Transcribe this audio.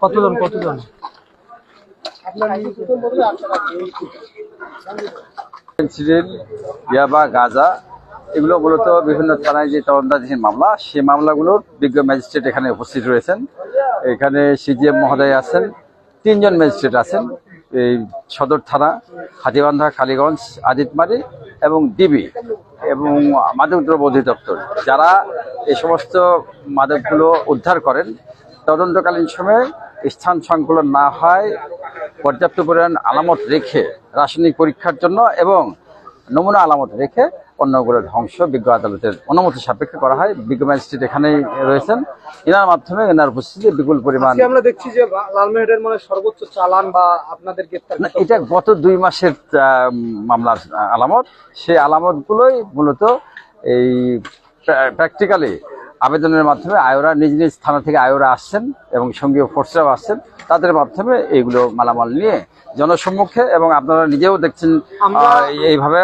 কতজন কতজন ইনসিডেন্ট ইয়াবা গাজা এগুলো মূলত বিভিন্ন থানায় যে তদন্তাধীন মামলা, সেই মামলাগুলোর বিজ্ঞ ম্যাজিস্ট্রেট এখানে উপস্থিত রয়েছেন। এখানে সিজিএম মহোদয় আছেন, তিনজন ম্যাজিস্ট্রেট আছেন। এই সদর থানা হাতিবান্ধা কালীগঞ্জ, আদিতমারি এবং ডিবি এবং মাদক দ্রব্য অধিদপ্তর। যারা এই সমস্ত মাদকগুলো উদ্ধার করেন, তদন্তকালীন সময়ে স্থান সংকুলন না হয়, পর্যাপ্ত পরিমাণ আলামত রেখে রাসায়নিক পরীক্ষার জন্য এবং নমুনা আলামত রেখে অন্যগুলো ধ্বংস বিজ্ঞ আদালতের অনুমতি সাপেক্ষে করা হয়। বিজ্ঞ ম্যাজিস্ট্রেট এখানেই রয়েছেন। এনার মাধ্যমে এনার উপস্থিতি বিপুল পরিমাণ আমরা দেখছি যে লালমেহেটের মানে সর্বোচ্চ চালান বা আপনাদের গ্রেপ্তার এটা গত দুই মাসের মামলার আলামত। সেই আলামতগুলোই মূলত এই প্র্যাকটিক্যালি আবেদনের মাধ্যমে আয়োরা নিজ নিজ থানা থেকে আয়োরা আসছেন এবং সঙ্গীয় ফোর্সরাও আসছেন। তাদের মাধ্যমে এইগুলো মালামাল নিয়ে জনসম্মুখে এবং আপনারা নিজেও দেখছেন এইভাবে